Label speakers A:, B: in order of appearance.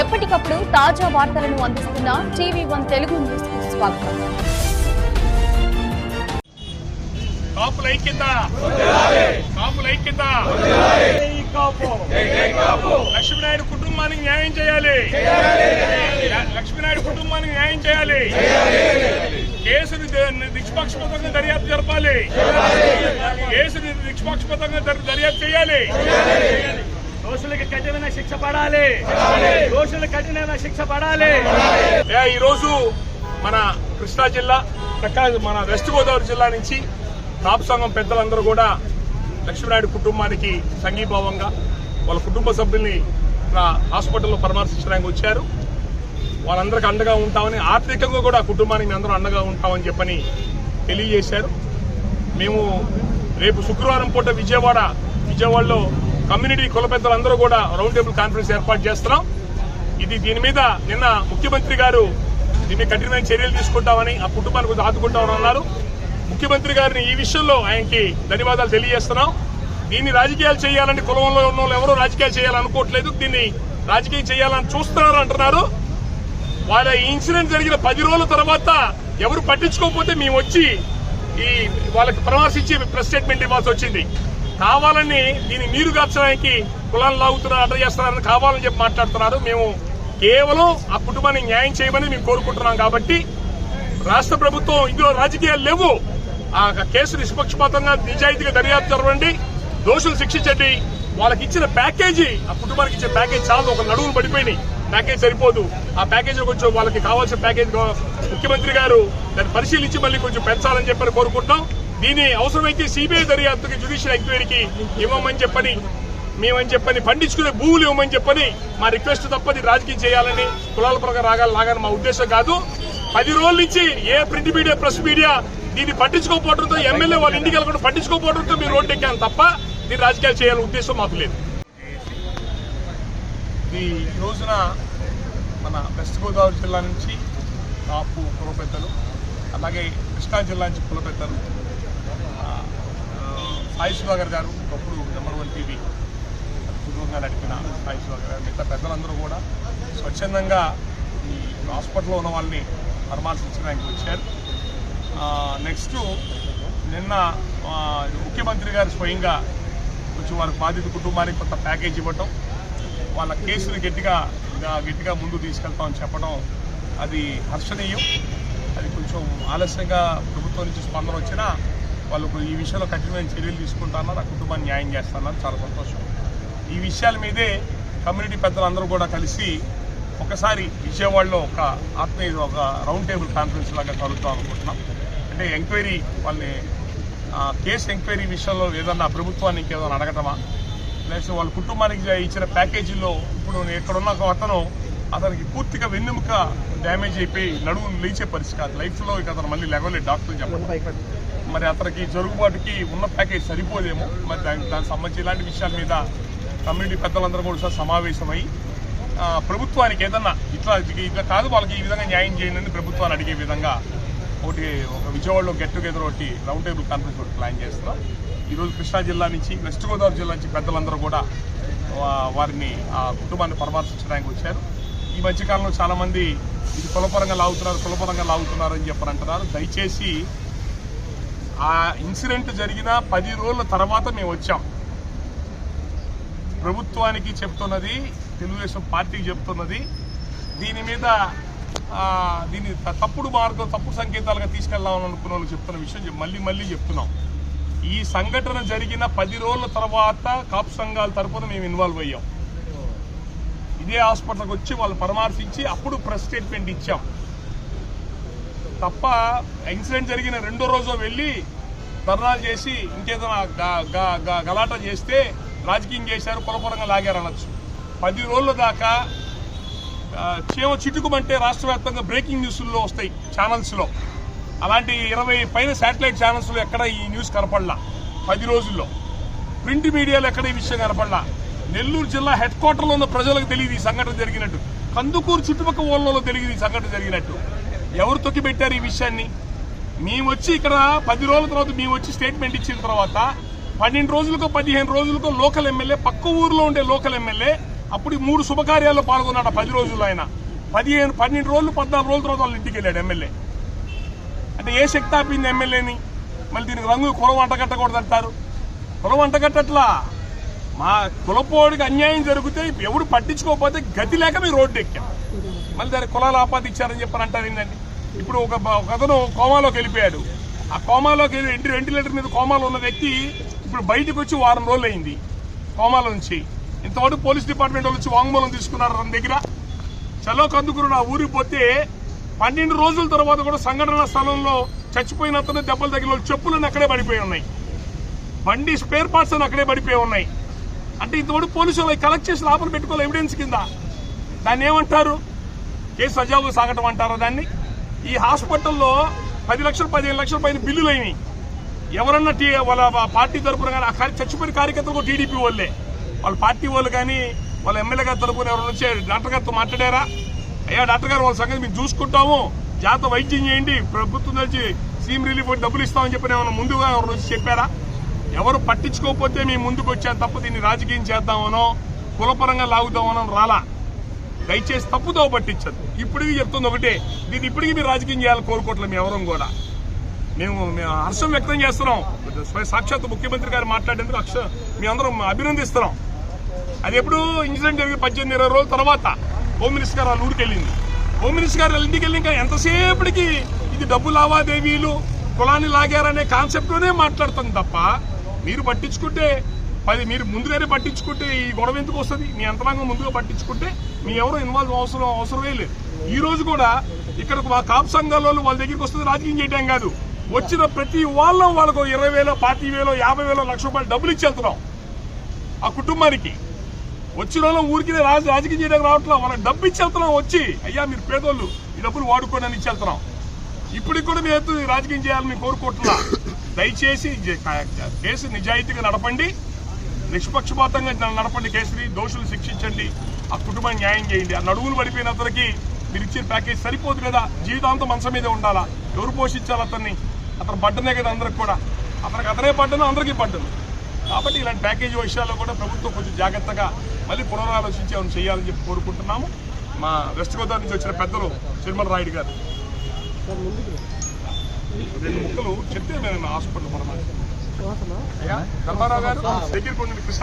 A: ఎప్పటికప్పుడు తాజా వార్తలను అందిస్తున్న టీవీ వన్ తెలుగు న్యూస్ స్వాగతం.
B: కాపుల ఐక్యత! కాపుల ఐక్యత! లక్ష్మీనాయుడు కుటుంబానికి న్యాయం చేయాలి. లక్ష్మీనాయుడు కుటుంబానికి న్యాయం చేయాలి. కేసుని నిష్పక్షపాతంగా దర్యాప్తు జరపాలి. కేసుని నిష్పక్షపాతంగా దర్యాప్తు చేయాలి.
C: శిక్ష పడాలి దోషులకు కఠినమైన శిక్ష పడాలి
B: ఈరోజు మన కృష్ణా జిల్లా ప్రకాశం మన వెస్ట్ గోదావరి జిల్లా నుంచి కాపు సంఘం పెద్దలందరూ కూడా లక్ష్మీనాయుడు కుటుంబానికి సంఘీభావంగా వాళ్ళ కుటుంబ సభ్యుల్ని హాస్పిటల్లో పరామర్శించడానికి వచ్చారు. వాళ్ళందరికీ అండగా ఉంటామని ఆర్థికంగా కూడా కుటుంబానికి మేము అందరూ అండగా ఉంటామని చెప్పని తెలియజేశారు. మేము రేపు శుక్రవారం పూట విజయవాడ విజయవాడలో కమ్యూనిటీ కుల పెద్దలందరూ కూడా రౌండ్ టేబుల్ కాన్ఫరెన్స్ ఏర్పాటు చేస్తున్నాం. ఇది దీని మీద నిన్న ముఖ్యమంత్రి గారు దీన్ని కఠినమైన చర్యలు తీసుకుంటామని ఆ కుటుంబానికి కొంచెం ఆదుకుంటామని అన్నారు. ముఖ్యమంత్రి గారిని ఈ విషయంలో ఆయనకి ధన్యవాదాలు తెలియజేస్తున్నాం. దీన్ని రాజకీయాలు చేయాలని కులంలో ఉన్న వాళ్ళు ఎవరూ రాజకీయాలు చేయాలనుకోవట్లేదు. దీన్ని రాజకీయం చేయాలని చూస్తున్నారు అంటున్నారు. వాళ్ళ ఇన్సిడెంట్ జరిగిన పది రోజుల తర్వాత ఎవరు పట్టించుకోకపోతే మేము వచ్చి ఈ వాళ్ళకి పరామర్శించి ప్రెస్ స్టేట్మెంట్ ఇవ్వాల్సి వచ్చింది. కావాలని దీన్ని నీరు గార్చడానికి కులాలు లాగుతున్నారు అడ్డ చేస్తున్నారని కావాలని చెప్పి మాట్లాడుతున్నారు. మేము కేవలం ఆ కుటుంబాన్ని న్యాయం చేయమని మేము కోరుకుంటున్నాం కాబట్టి రాష్ట్ర ప్రభుత్వం ఇందులో రాజకీయాలు లేవు. ఆ కేసు నిష్పక్షపాతంగా నిజాయితీగా దర్యాప్తు జరగండి దోషులు శిక్షించండి. వాళ్ళకి ఇచ్చిన ప్యాకేజీ ఆ కుటుంబానికి ఇచ్చే ప్యాకేజ్ చాలా. ఒక నడువులు పడిపోయినాయి. ప్యాకేజ్ సరిపోదు. ఆ ప్యాకేజ్ కొంచెం వాళ్ళకి కావాల్సిన ప్యాకేజ్ ముఖ్యమంత్రి గారు దాన్ని పరిశీలించి మళ్ళీ కొంచెం పెంచాలని చెప్పని కోరుకుంటున్నాం. దీన్ని అవసరమైతే సిబిఐ దర్యాప్తుకి జ్యుడిషియల్ ఎంక్వైరీకి ఇవ్వమని చెప్పని మేమని చెప్పని పండించుకునే భూములు ఇవ్వమని చెప్పని మా రిక్వెస్ట్ తప్పది రాజకీయం చేయాలని కులాల ప్రకారం రాగాలి లాగని మా ఉద్దేశం కాదు. పది రోజుల నుంచి ఏ ప్రింట్ మీడియా ప్రెస్ మీడియా దీన్ని పట్టించుకోకపోవడంతో ఎమ్మెల్యే వాళ్ళ ఇంటికి వెళ్ళకుండా పట్టించుకోకపోవడంతో మీరు రోడ్డు ఎక్కాను తప్ప దీన్ని రాజకీయాలు చేయాలని ఉద్దేశం మాకు లేదు. ఈ రోజున మన వెస్ట్ గోదావరి జిల్లా నుంచి కాపు కుల పెద్దలు అలాగే కృష్ణా జిల్లా నుంచి కుల పెద్దలు ఆ, సాయి గారు ఒకప్పుడు నెంబర్ వన్ టీవీ అద్భుతంగా నడిపిన సాయి సుధాకర్ గారు. మిగతా పెద్దలందరూ కూడా స్వచ్ఛందంగా ఈ హాస్పిటల్లో ఉన్న వాళ్ళని పరామర్శించడానికి వచ్చారు. నెక్స్ట్ నిన్న ముఖ్యమంత్రి గారు స్వయంగా కొంచెం వారికి బాధిత కుటుంబానికి కొంత ప్యాకేజ్ ఇవ్వటం వాళ్ళ కేసులు గట్టిగా గట్టిగా ముందు తీసుకెళ్తామని చెప్పడం అది హర్షణీయం. అది కొంచెం ఆలస్యంగా ప్రభుత్వం నుంచి స్పందన వచ్చినా వాళ్ళు ఈ విషయంలో కఠినమైన చర్యలు తీసుకుంటున్నారు ఆ కుటుంబాన్ని న్యాయం చేస్తున్నారు చాలా సంతోషం. ఈ విషయాల మీదే కమ్యూనిటీ పెద్దలందరూ కూడా కలిసి ఒకసారి విజయవాడలో ఒక ఆత్మీయ ఒక రౌండ్ టేబుల్ కాన్ఫరెన్స్ లాగా కలుగుతాం అనుకుంటున్నాం. అంటే ఎంక్వైరీ వాళ్ళని కేసు ఎంక్వైరీ విషయంలో ఏదన్నా ప్రభుత్వానికి ఏదైనా అడగటమా? లేకపోతే వాళ్ళ కుటుంబానికి ఇచ్చిన ప్యాకేజీలో ఇప్పుడు నేను ఒక అతను అతనికి పూర్తిగా వెన్నెముక డ్యామేజ్ అయిపోయి నడువు లేచే పరిస్థితి కాదు. లైఫ్లో ఇక అతను మళ్ళీ లెగవలేదు డాక్టర్ చెప్పండి మరి అతనికి జరుగుబాటుకి ఉన్న ప్యాకేజ్ సరిపోదేమో. మరి దానికి దానికి సంబంధించి ఇలాంటి విషయాల మీద కమ్యూనిటీ పెద్దలందరూ కూడా ఒకసారి సమావేశమై ప్రభుత్వానికి ఏదన్నా ఇట్లా ఇట్లా కాదు వాళ్ళకి ఈ విధంగా న్యాయం చేయండి అని ప్రభుత్వాన్ని అడిగే విధంగా ఒకటి ఒక విజయవాడలో గెట్ టుగెదర్ ఒకటి రౌండ్ టేబుల్ కాన్ఫరెన్స్ ఒకటి ప్లాన్ చేస్తున్నాం. ఈరోజు కృష్ణా జిల్లా నుంచి వెస్ట్ గోదావరి జిల్లా నుంచి పెద్దలందరూ కూడా వారిని ఆ కుటుంబాన్ని పరామర్శించడానికి వచ్చారు. ఈ మధ్యకాలంలో చాలామంది ఇది కులపరంగా లాగుతున్నారు కులపరంగా లాగుతున్నారు అని చెప్పని అంటున్నారు. దయచేసి ఆ ఇన్సిడెంట్ జరిగిన పది రోజుల తర్వాత మేము వచ్చాం. ప్రభుత్వానికి చెప్తున్నది తెలుగుదేశం పార్టీకి చెప్తున్నది. దీని మీద దీని దీన్ని తప్పుడు మార్గం తప్పుడు సంకేతాలుగా తీసుకెళ్దామని అనుకున్న వాళ్ళు చెప్తున్న విషయం మళ్ళీ మళ్ళీ చెప్తున్నాం. ఈ సంఘటన జరిగిన పది రోజుల తర్వాత కాపు సంఘాల తరపున మేము ఇన్వాల్వ్ అయ్యాం. ఇదే హాస్పిటల్కి వచ్చి వాళ్ళు పరామర్శించి అప్పుడు ప్రెస్ స్టేట్మెంట్ ఇచ్చాం. తప్ప ఇన్సిడెంట్ జరిగిన రెండో రోజు వెళ్ళి ధర్నాలు చేసి ఇంకేదైనా గలాట చేస్తే రాజకీయం చేశారు కులపరంగా లాగారు అనొచ్చు. పది రోజుల దాకా ఆ, చీమ చిటుకుమంటే రాష్ట్ర వ్యాప్తంగా బ్రేకింగ్ న్యూస్లో వస్తాయి ఛానల్స్లో. అలాంటి ఇరవై పైన శాటిలైట్ ఛానల్స్లో ఎక్కడ ఈ న్యూస్ కనపడలా? పది రోజుల్లో. ప్రింట్ మీడియాలో ఎక్కడ ఈ విషయం కనపడలా? నెల్లూరు జిల్లా హెడ్ క్వార్టర్లో ఉన్న ప్రజలకు తెలియదు ఈ సంఘటన జరిగినట్టు. కందుకూరు చుట్టుపక్కల ఊళ్ళలో తెలియదు ఈ సంఘటన జరిగినట్టు. ఎవరు తొక్కిపెట్టారు ఈ విషయాన్ని? మేము వచ్చి ఇక్కడ పది రోజుల తర్వాత మేము వచ్చి స్టేట్మెంట్ ఇచ్చిన తర్వాత పన్నెండు రోజులకో పదిహేను రోజులకో లోకల్ ఎమ్మెల్యే పక్క ఊర్లో ఉండే లోకల్ ఎమ్మెల్యే అప్పుడు మూడు శుభకార్యాల్లో పాల్గొన్నాడు ఆ పది రోజుల్లో ఆయన. పదిహేను పన్నెండు రోజులు పద్నాలుగు రోజుల తర్వాత వాళ్ళ ఇంటికి వెళ్ళాడు ఎమ్మెల్యే. అంటే ఏ శక్తి ఆపింది ఎమ్మెల్యేని? మళ్ళీ దీనికి రంగు కులం అంటగట్టకూడదు అంటారు కులం అంటగట్టట్లా మా కులపోడికి అన్యాయం జరిగితే ఎవడు పట్టించుకోకపోతే గతి లేక మీరు రోడ్డు ఎక్కాం. మళ్ళీ దాని కులాలు ఆపాదించారని చెప్పని అంటారు ఏంటండి ఇప్పుడు ఒక అతను కోమాలోకి వెళ్ళిపోయాడు. ఆ కోమాలోకి వెళ్ళి వెంటిలేటర్ మీద కోమాలో ఉన్న వ్యక్తి ఇప్పుడు బయటకు వచ్చి వారం రోజులు అయింది కోమాలో నుంచి. ఇంతవరకు పోలీస్ డిపార్ట్మెంట్ వాళ్ళు వచ్చి వాంగ్మూలం తీసుకున్నారు తన దగ్గర. చలో కందుకురు నా ఊరికి పోతే పన్నెండు రోజుల తర్వాత కూడా సంఘటన స్థలంలో చచ్చిపోయిన అతను దెబ్బలు తగిన వాళ్ళు చెప్పులను అక్కడే పడిపోయి ఉన్నాయి. బండి స్పేర్ పార్ట్స్ అని అక్కడే పడిపోయి ఉన్నాయి. అంటే ఇంతవరకు పోలీసులు వాళ్ళు కలెక్ట్ చేసి లోపల పెట్టుకోవాలి ఎవిడెన్స్ కింద. దాన్ని ఏమంటారు? కేసు సజావుగా సాగటం అంటారా దాన్ని? ఈ హాస్పిటల్లో పది లక్షలు పదిహేను లక్షల పైన బిల్లులు అయినాయి. ఎవరన్నా టీ వాళ్ళ పార్టీ తరపున కానీ ఆ చచ్చిపోయిన కార్యకర్తలు టీడీపీ వాళ్ళే. వాళ్ళ పార్టీ వాళ్ళు కానీ వాళ్ళ ఎమ్మెల్యే గారి తరపున ఎవరైనా వచ్చి డాక్టర్ గారితో మాట్లాడారా? అయ్యా డాక్టర్ గారు వాళ్ళ సంగతి మేము చూసుకుంటాము. జాత వైద్యం చేయండి. ప్రభుత్వం నుంచి సీఎం రిలీఫ్ డబ్బులు ఇస్తామని చెప్పిన ఏమైనా ముందుగా ఎవరు వచ్చి చెప్పారా? ఎవరు పట్టించుకోకపోతే మేము ముందుకు వచ్చాం తప్ప దీన్ని రాజకీయం చేద్దామనో కులపరంగా లాగుదామనో రాలా. దయచేసి తప్పుతో పట్టించదు ఇప్పుడు చెప్తుంది ఒకటే దీన్ని ఇప్పటికీ మీరు రాజకీయం చేయాలని కోరుకోవట్లేదు మేము ఎవరం కూడా. మేము మేము హర్షం వ్యక్తం చేస్తున్నాం. స్వయ- సాక్షాత్ ముఖ్యమంత్రి గారు మాట్లాడేందుకు హర్ష మేమందరం అభినందిస్తున్నాం. అది ఎప్పుడు ఇన్సిడెంట్ జరిగి పద్దెనిమిది ఇరవై రోజుల తర్వాత. హోమ్ మినిస్టర్ గారు వాళ్ళ ఊరికి వెళ్ళింది హోమ్ మినిస్టర్ గారు వాళ్ళ ఇంటికి వెళ్ళి ఇంకా ఎంతసేపటికి ఇది డబ్బు లావాదేవీలు కులాన్ని లాగారనే కాన్సెప్ట్లోనే మాట్లాడుతుంది తప్ప మీరు పట్టించుకుంటే పది మీరు ముందుగానే పట్టించుకుంటే ఈ గొడవ ఎందుకు వస్తుంది? మీ యంత్రాంగం ముందుగా పట్టించుకుంటే మీ ఎవరు ఇన్వాల్వ్ అవసరం అవసరమే లేదు. ఈ రోజు కూడా ఇక్కడ మా కాపు సంఘాల వాళ్ళు వాళ్ళ దగ్గరికి వస్తుంది రాజకీయం చేయడం కాదు. వచ్చిన ప్రతి వాళ్ళం వాళ్ళకు ఇరవై వేలో పాతి వేలో యాభై వేలో లక్ష రూపాయలు డబ్బులు ఇచ్చి వెళ్తున్నాం. ఆ కుటుంబానికి. వచ్చిన వాళ్ళం ఊరికి రాజు రాజకీయం చేయడానికి రావట్లేదు వాళ్ళకి డబ్బు ఇచ్చి వెళ్తున్నాం వచ్చి అయ్యా మీరు పేదోళ్ళు ఈ డబ్బులు వాడుకోండి అని ఇచ్చి వెళ్తున్నాం. ఇప్పటికి కూడా మేము రాజకీయం చేయాలని కోరుకుంటున్నాం? దయచేసి కేసు నిజాయితీగా నడపండి. నిష్పక్షపాతంగా నడపండి కేసుని. దోషులు శిక్షించండి. ఆ కుటుంబాన్ని న్యాయం చేయండి. ఆ నడువులు పడిపోయిన అతనికి మీరు ఇచ్చిన ప్యాకేజ్ సరిపోదు కదా. జీవితాంతం మనసు మీద ఉండాలా? ఎవరు పోషించాలి అతన్ని? అతను పడ్డనే కదా అందరికి కూడా. అతనికి అతనే పడ్డను అందరికీ పడ్డను. కాబట్టి ఇలాంటి ప్యాకేజీ విషయాల్లో కూడా ప్రభుత్వం కొంచెం జాగ్రత్తగా మళ్ళీ పునరాలోచించి ఏమైనా చేయాలని చెప్పి కోరుకుంటున్నాము. మా వెస్ట్ గోదావరి నుంచి వచ్చిన పెద్దలు చిరుమల రాయుడు గారు. రెండు ముక్కలు చెప్తే మేము హాస్పిటల్ పడమని ధర్మారావు గారు దగ్గర కృష్ణ